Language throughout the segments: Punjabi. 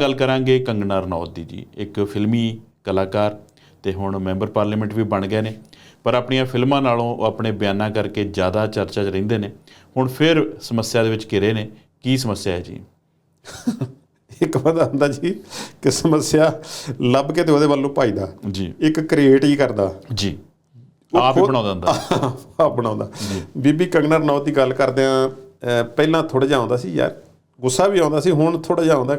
ਗੱਲ ਕਰਾਂਗੇ ਕੰਗਨਾ ਰਣੌਤ ਦੀ ਜੀ ਇੱਕ ਫਿਲਮੀ ਕਲਾਕਾਰ ਤੇ ਹੁਣ ਮੈਂਬਰ ਪਾਰਲੀਮੈਂਟ ਵੀ ਬਣ ਗਏ ਨੇ ਪਰ ਆਪਣੀਆਂ ਫਿਲਮਾਂ ਨਾਲੋਂ ਉਹ ਆਪਣੇ ਬਿਆਨਾਂ ਕਰਕੇ ਜ਼ਿਆਦਾ ਚਰਚਾ 'ਚ ਰਹਿੰਦੇ ਨੇ। ਹੁਣ ਫਿਰ ਸਮੱਸਿਆ ਦੇ ਵਿੱਚ ਘਿਰੇ ਨੇ ਕੀ ਸਮੱਸਿਆ ਹੈ ਜੀ? ਇੱਕ ਪਤਾ ਹੁੰਦਾ ਜੀ ਕਿ ਸਮੱਸਿਆ ਲੱਭ ਕੇ ਤੇ ਉਹਦੇ ਵੱਲੋਂ ਭਜਦਾ। ਜੀ। ਇੱਕ ਕ੍ਰੀਏਟ ਹੀ ਕਰਦਾ। ਜੀ। ਆਪ ਹੀ ਬਣਾਉਂਦਾ ਹੁੰਦਾ। ਆਪ ਬਣਾਉਂਦਾ। ਬੀਬੀ ਕੰਗਨਾ ਰਣੌਤ ਦੀ ਗੱਲ ਕਰਦੇ ਆ ਪਹਿਲਾਂ ਥੋੜਾ ਜਿਹਾ ਆਉਂਦਾ ਸੀ ਯਾਰ ਗੁੱਸਾ ਵੀ ਆਉਂਦਾ ਸੀ ਹੁਣ ਥੋੜਾ ਜਿਹਾ ਆਉਂਦਾ।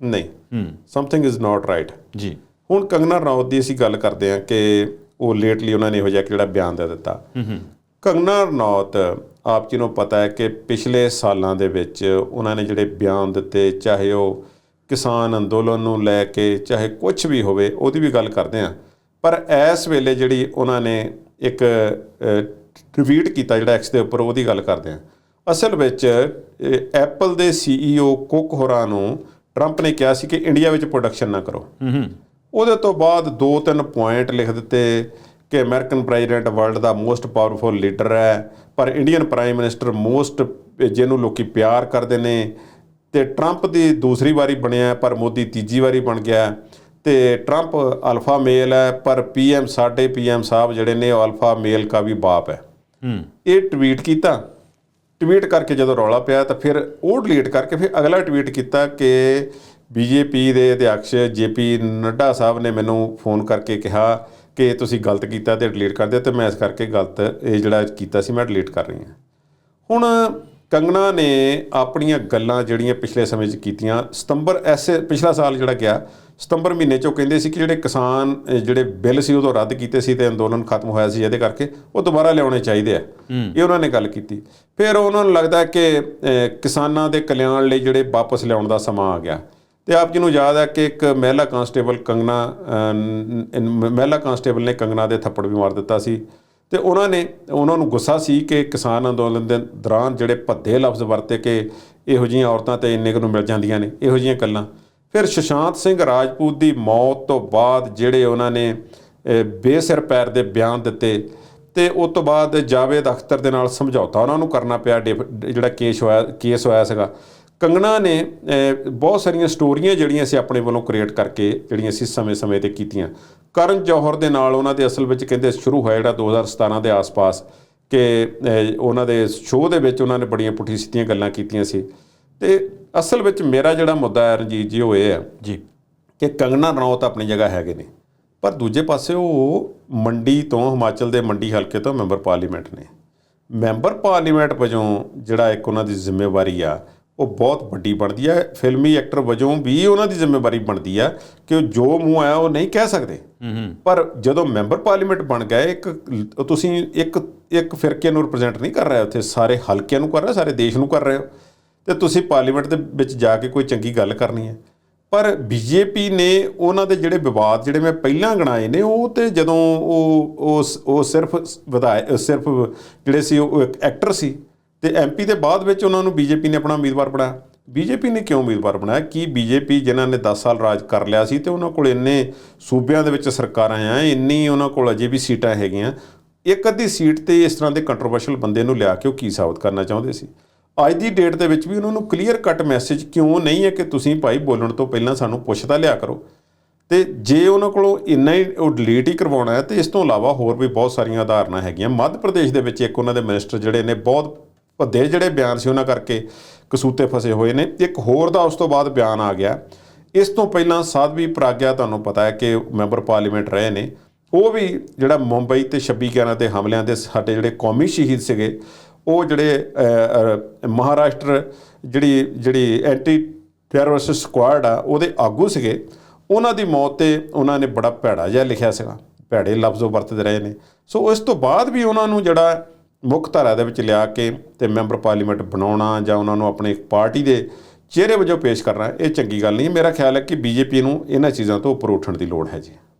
ਨਹੀਂ। ਹੂੰ ਸਮਥਿੰਗ ਇਜ਼ ਨਾਟ ਰਾਈਟ ਜੀ। ਹੁਣ ਕੰਗਨਾ ਰਣੌਤ ਦੀ ਅਸੀਂ ਗੱਲ ਕਰਦੇ ਆ ਕਿ ਉਹ ਲੇਟਲੀ ਉਹਨਾਂ ਨੇ ਇਹੋ ਜਿਹਾ ਜਿਹੜਾ ਬਿਆਨ ਦੇ ਦਿੱਤਾ। ਹੂੰ ਹੂੰ ਕੰਗਨਾ ਰਣੌਤ ਆਪ ਜੀ ਨੂੰ ਪਤਾ ਹੈ ਕਿ ਪਿਛਲੇ ਸਾਲਾਂ ਦੇ ਵਿੱਚ ਉਹਨਾਂ ਨੇ ਜਿਹੜੇ ਬਿਆਨ ਦਿੱਤੇ ਚਾਹੇ ਉਹ ਕਿਸਾਨ ਅੰਦੋਲਨ ਨੂੰ ਲੈ ਕੇ ਚਾਹੇ ਕੁਝ ਵੀ ਹੋਵੇ ਉਹਦੀ ਵੀ ਗੱਲ ਕਰਦੇ ਆ ਪਰ ਇਸ ਵੇਲੇ ਜਿਹੜੀ ਉਹਨਾਂ ਨੇ ਇੱਕ ਟਵੀਟ ਕੀਤਾ ਜਿਹੜਾ ਐਕਸ ਦੇ ਉੱਪਰ ਉਹਦੀ ਗੱਲ ਕਰਦੇ ਆ ਅਸਲ ਵਿੱਚ ਐਪਲ ਦੇ ਸੀਈਓ ਕੁੱਕ ਹੋਰਾਂ ਨੂੰ ਟਰੰਪ ਨੇ ਕਿਹਾ ਸੀ ਕਿ ਇੰਡੀਆ ਵਿੱਚ ਪ੍ਰੋਡਕਸ਼ਨ ਨਾ ਕਰੋ। ਉਹਦੇ ਤੋਂ ਬਾਅਦ ਦੋ ਤਿੰਨ ਪੁਆਇੰਟ ਲਿਖ ਦਿੱਤੇ ਕਿ ਅਮਰੀਕਨ ਪ੍ਰੈਜ਼ੀਡੈਂਟ ਵਰਲਡ ਦਾ ਮੋਸਟ ਪਾਵਰਫੁਲ ਲੀਡਰ ਹੈ ਪਰ ਇੰਡੀਅਨ ਪ੍ਰਾਈਮ ਮਿਨਿਸਟਰ ਮੋਸਟ ਜਿਹਨੂੰ ਲੋਕੀ ਪਿਆਰ ਕਰਦੇ ਨੇ ਤੇ ਟਰੰਪ ਦੀ ਦੂਸਰੀ ਵਾਰੀ ਬਣਿਆ ਪਰ ਮੋਦੀ ਤੀਜੀ ਵਾਰੀ ਬਣ ਗਿਆ ਤੇ ਟਰੰਪ ਅਲਫਾ ਮੇਲ ਹੈ ਪਰ ਪੀਐਮ ਸਾਡੇ ਪੀਐਮ ਸਾਹਿਬ ਜਿਹੜੇ ਨੇ ਉਹ ਅਲਫਾ ਮੇਲ ਕਾ ਵੀ ਬਾਪ ਹੈ। ਹੂੰ। ਇਹ ਟਵੀਟ ਕੀਤਾ। ਟਵੀਟ ਕਰਕੇ ਜਦੋਂ ਰੌਲਾ ਪਿਆ ਤਾਂ ਫਿਰ ਉਹ ਡਿਲੀਟ ਕਰਕੇ ਫਿਰ ਅਗਲਾ ਟਵੀਟ ਕੀਤਾ ਕਿ ਬੀਜੇਪੀ ਦੇ ਅਧਿਕਸ਼ ਜੇਪੀ ਨੱਡਾ ਸਾਹਿਬ ਨੇ ਮੈਨੂੰ ਫੋਨ ਕਰਕੇ ਕਿਹਾ ਕਿ ਤੁਸੀਂ ਗਲਤ ਕੀਤਾ ਤੇ ਡਿਲੀਟ ਕਰ ਦਿਓ ਤੇ ਮੈਂ ਇਸ ਕਰਕੇ ਗਲਤ ਇਹ ਜਿਹੜਾ ਕੀਤਾ ਸੀ ਮੈਂ ਡਿਲੀਟ ਕਰ ਰਹੀ ਹਾਂ। ਹੁਣ ਕੰਗਨਾ ਨੇ ਆਪਣੀਆਂ ਗੱਲਾਂ ਜਿਹੜੀਆਂ ਪਿਛਲੇ ਸਮੇਂ 'ਚ ਕੀਤੀਆਂ ਸਤੰਬਰ ਐਸੇ ਪਿਛਲਾ ਸਾਲ ਜਿਹੜਾ ਗਿਆ ਸਤੰਬਰ ਮਹੀਨੇ 'ਚ ਉਹ ਕਹਿੰਦੇ ਸੀ ਕਿ ਜਿਹੜੇ ਕਿਸਾਨ ਜਿਹੜੇ ਬਿੱਲ ਸੀ ਉਦੋਂ ਰੱਦ ਕੀਤੇ ਸੀ ਤੇ ਅੰਦੋਲਨ ਖਤਮ ਹੋਇਆ ਸੀ ਇਹਦੇ ਕਰਕੇ ਉਹ ਦੁਬਾਰਾ ਲਿਆਉਣੇ ਚਾਹੀਦੇ ਆ। ਇਹ ਉਹਨਾਂ ਨੇ ਗੱਲ ਕੀਤੀ। ਫਿਰ ਉਹਨਾਂ ਨੂੰ ਲੱਗਦਾ ਕਿ ਕਿਸਾਨਾਂ ਦੇ ਕਲਿਆਣ ਲਈ ਜਿਹੜੇ ਵਾਪਸ ਲਿਆਉਣ ਦਾ ਸਮਾਂ ਆ ਗਿਆ। ਤੇ ਆਪ ਜੀ ਨੂੰ ਯਾਦ ਹੈ ਕਿ ਇੱਕ ਮਹਿਲਾ ਕਾਂਸਟੇਬਲ ਕੰਗਨਾ ਨ- ਮਹਿਲਾ ਕਾਂਸਟੇਬਲ ਨੇ ਕੰਗਨਾ ਦੇ ਥੱਪੜ ਵੀ ਮਾਰ ਦਿੱਤਾ ਸੀ। ਤੇ ਉਹਨਾਂ ਨੇ, ਉਹਨਾਂ ਨੂੰ ਗੁੱਸਾ ਸੀ ਕਿ ਕਿਸਾਨ ਅੰਦੋਲਨ ਦੇ ਦੌਰਾਨ ਜਿਹੜੇ ਭੱਦੇ ਲਫ਼ਜ਼ ਵਰਤੇ ਕਿ ਇਹੋ ਜਿਹੀਆਂ ਔਰਤਾਂ ਤੇ ਇੰਨੇ ਕੁ ਨੂੰ ਮਿਲ ਜਾਂਦੀਆਂ ਨੇ, ਇਹੋ ਜਿਹੀਆਂ ਗੱਲਾਂ। ਫਿਰ ਸੁਸ਼ਾਂਤ ਸਿੰਘ ਰਾਜਪੂਤ ਦੀ ਮੌਤ ਤੋਂ ਬਾਅਦ ਜਿਹੜੇ ਉਹਨਾਂ ਨੇ ਬੇਸਿਰ ਪੈਰ ਦੇ ਬਿਆਨ ਦਿੱਤੇ ਤੇ ਉਸ ਤੋਂ ਬਾਅਦ ਜਾਵੇਦ ਅਖਤਰ ਦੇ ਨਾਲ ਸਮਝੌਤਾ ਉਹਨਾਂ ਨੂੰ ਕਰਨਾ ਪਿਆ, ਡਿਫ- ਜਿਹੜਾ ਕੇਸ ਹੋਇਆ ਕੇਸ ਹੋਇਆ ਸੀਗਾ। ਕੰਗਣਾ ਨੇ ਬਹੁਤ ਸਾਰੀਆਂ ਸਟੋਰੀਆਂ ਜਿਹੜੀਆਂ ਸੀ ਆਪਣੇ ਵੱਲੋਂ ਕ੍ਰੀਏਟ ਕਰਕੇ ਜਿਹੜੀਆਂ ਸੀ ਸਮੇਂ-ਸਮੇਂ ਤੇ ਕੀਤੀਆਂ। ਕਰਨ ਜੌਹਰ ਦੇ ਨਾਲ ਉਹਨਾਂ ਦੇ ਅਸਲ ਵਿੱਚ ਕਹਿੰਦੇ ਸ਼ੁਰੂ ਹੋਇਆ ਜਿਹੜਾ 2017 ਦੇ ਆਸ-ਪਾਸ ਕਿ ਉਹਨਾਂ ਦੇ ਸ਼ੋਅ ਦੇ ਵਿੱਚ ਉਹਨਾਂ ਨੇ ਬੜੀਆਂ ਪੁੱਠੀ ਸਿੱਧੀਆਂ ਗੱਲਾਂ ਕੀਤੀਆਂ ਸੀ। ਤੇ ਅਸਲ ਵਿੱਚ ਮੇਰਾ ਜਿਹੜਾ ਮੁੱਦਾ ਹੈ ਰਣਜੀਤ ਜੀ ਉਹ ਇਹ ਹੈ ਜੀ। ਕਿ ਕੰਗਨਾ ਰਣੌਤ ਆਪਣੀ ਜਗ੍ਹਾ ਹੈਗੇ ਨੇ ਪਰ ਦੂਜੇ ਪਾਸੇ ਉਹ ਮੰਡੀ ਤੋਂ ਹਿਮਾਚਲ ਦੇ ਮੰਡੀ ਹਲਕੇ ਤੋਂ ਮੈਂਬਰ ਪਾਰਲੀਮੈਂਟ ਨੇ। ਮੈਂਬਰ ਪਾਰਲੀਮੈਂਟ ਵਜੋਂ ਜਿਹੜਾ ਇੱਕ ਉਹਨਾਂ ਦੀ ਜ਼ਿੰਮੇਵਾਰੀ ਆ ਉਹ ਬਹੁਤ ਵੱਡੀ ਬਣਦੀ ਹੈ। ਫਿਲਮੀ ਐਕਟਰ ਵਜੋਂ ਵੀ ਉਹਨਾਂ ਦੀ ਜ਼ਿੰਮੇਵਾਰੀ ਬਣਦੀ ਆ ਕਿ ਉਹ ਜੋ ਮੂੰਹ ਆਇਆ ਉਹ ਨਹੀਂ ਕਹਿ ਸਕਦੇ। ਹੂੰ ਹੂੰ। ਪਰ ਜਦੋਂ ਮੈਂਬਰ ਪਾਰਲੀਮੈਂਟ ਬਣ ਗਏ ਇੱਕ ਤੁਸੀਂ ਇੱਕ ਇੱਕ ਫਿਰਕੇ ਨੂੰ ਰਿਪਰੈਜ਼ੈਂਟ ਨਹੀਂ ਕਰ ਰਹੇ ਉੱਥੇ ਸਾਰੇ ਹਲਕਿਆਂ ਨੂੰ ਕਰ ਰਹੇ ਹੋ, ਸਾਰੇ ਦੇਸ਼ ਨੂੰ ਕਰ ਰਹੇ ਹੋ। ਤੇ ਤੁਸੀਂ ਪਾਰਲੀਮੈਂਟ ਦੇ ਵਿੱਚ ਜਾ ਕੇ ਕੋਈ ਚੰਗੀ ਗੱਲ ਕਰਨੀ ਹੈ। ਪਰ ਬੀਜੇਪੀ ਨੇ ਉਹਨਾਂ ਦੇ ਜਿਹੜੇ ਵਿਵਾਦ ਜਿਹੜੇ ਮੈਂ ਪਹਿਲਾਂ ਗਣਾਏ ਨੇ ਉਹ ਤੇ ਜਦੋਂ ਉਹ ਉਹ ਉਹ ਸਿਰਫ ਵਿਧਾਇਕ ਸਿਰਫ ਜਿਹੜੇ ਸੀ ਉਹ ਇੱਕ ਐਕਟਰ ਸੀ ਤੇ ਐਮਪੀ ਦੇ ਬਾਅਦ ਵਿੱਚ ਉਹਨਾਂ ਨੂੰ ਬੀਜੇਪੀ ਨੇ ਆਪਣਾ ਉਮੀਦਵਾਰ ਬਣਾਇਆ। ਬੀਜੇਪੀ ਨੇ ਕਿਉਂ ਉਮੀਦਵਾਰ ਬਣਾਇਆ? ਕੀ ਬੀਜੇਪੀ ਜਿਨ੍ਹਾਂ ਨੇ 10 ਸਾਲ ਰਾਜ ਕਰ ਲਿਆ ਸੀ ਤੇ ਉਹਨਾਂ ਕੋਲ ਇੰਨੇ ਸੂਬਿਆਂ ਦੇ ਵਿੱਚ ਸਰਕਾਰਾਂ ਆ ਇੰਨੀ ਉਹਨਾਂ ਕੋਲ ਅਜੇ ਵੀ ਸੀਟਾਂ ਹੈਗੀਆਂ। ਇੱਕ ਅੱਧੀ ਸੀਟ ਤੇ ਇਸ ਤਰ੍ਹਾਂ ਦੇ ਕੰਟਰੋਵਰਸ਼ਲ ਬੰਦੇ ਨੂੰ ਲਿਆ ਕੇ ਉਹ ਕੀ ਸਾਬਤ ਕਰਨਾ ਚਾਹੁੰਦੇ ਸੀ? ਅੱਜ ਦੀ ਡੇਟ ਦੇ ਵਿੱਚ ਵੀ ਉਹਨਾਂ ਨੂੰ ਕਲੀਅਰ ਕੱਟ ਮੈਸੇਜ ਕਿਉਂ ਨਹੀਂ ਹੈ ਕਿ ਤੁਸੀਂ ਭਾਈ ਬੋਲਣ ਤੋਂ ਪਹਿਲਾਂ ਸਾਨੂੰ ਪੁੱਛਦਾ ਲਿਆ ਕਰੋ। ਤੇ ਜੇ ਉਹਨਾਂ ਕੋਲੋਂ ਇੰਨਾ ਹੀ ਉਹ ਡਿਲੀਟ ਹੀ ਕਰਵਾਉਣਾ ਹੈ ਤੇ ਇਸ ਤੋਂ ਇਲਾਵਾ ਹੋਰ ਵੀ ਬਹੁਤ ਸਾਰੀਆਂ ਉਦਾਹਰਨਾਂ ਹੈਗੀਆਂ। ਮੱਧ ਪ੍ਰਦੇਸ਼ ਦੇ ਵਿੱਚ ਇੱਕ ਉਹਨਾਂ ਦੇ ਮਿਨਿਸਟਰ ਜਿਹੜੇ ਨੇ ਬਹੁਤ ਭੱਦੇ ਜਿਹੜੇ ਬਿਆਨ ਸੀ ਉਹਨਾਂ ਕਰਕੇ ਕਸੂਤੇ ਫਸੇ ਹੋਏ ਨੇ। ਇੱਕ ਹੋਰ ਦਾ ਉਸ ਤੋਂ ਬਾਅਦ ਬਿਆਨ ਆ ਗਿਆ। ਇਸ ਤੋਂ ਪਹਿਲਾਂ ਸਾਧਵੀ ਪ੍ਰਾਗਿਆ ਤੁਹਾਨੂੰ ਪਤਾ ਹੈ ਕਿ ਮੈਂਬਰ ਪਾਰਲੀਮੈਂਟ ਰਹੇ ਨੇ। ਉਹ ਵੀ ਜਿਹੜਾ ਮੁੰਬਈ ਤੇ 26 11 ਤੇ ਹਮਲਿਆਂ ਦੇ ਸਾਡੇ ਜਿਹੜੇ ਕੌਮੀ ਸ਼ਹੀਦ ਸੀਗੇ, ਉਹ ਜਿਹੜੇ ਮਹਾਰਾਸ਼ਟਰ ਜਿਹੜੀ ਜਿਹੜੀ ਐਂਟੀ ਟੈਰਰਿਸਟ ਸਕੁਆਡ ਆ, ਉਹਦੇ ਆਗੂ ਸੀਗੇ। ਉਹਨਾਂ ਦੀ ਮੌਤ ਤੇ ਉਹਨਾਂ ਨੇ ਬੜਾ ਭੈੜਾ ਜਿਹਾ ਲਿਖਿਆ ਸੀਗਾ। ਭੈੜੇ ਲਫ਼ਜ਼ ਉਹ ਵਰਤਦੇ ਰਹੇ ਨੇ। ਸੋ ਇਸ ਤੋਂ ਬਾਅਦ ਵੀ ਉਹਨਾਂ ਨੂੰ ਜਿਹੜਾ ਮੁੱਖ ਧਾਰਾ ਦੇ ਵਿੱਚ ਲਿਆ ਕੇ ਤੇ ਮੈਂਬਰ ਪਾਰਲੀਮੈਂਟ ਬਣਾਉਣਾ ਜਾਂ ਉਹਨਾਂ ਨੂੰ ਆਪਣੀ ਪਾਰਟੀ ਦੇ ਚਿਹਰੇ ਵਜੋਂ ਪੇਸ਼ ਕਰਨਾ, ਇਹ ਚੰਗੀ ਗੱਲ ਨਹੀਂ। ਮੇਰਾ ਖਿਆਲ ਹੈ ਕਿ ਬੀਜੇਪੀ ਨੂੰ ਇਹਨਾਂ ਚੀਜ਼ਾਂ ਤੋਂ ਉੱਪਰ ਉੱਠਣ ਦੀ ਲੋੜ ਹੈ ਜੀ।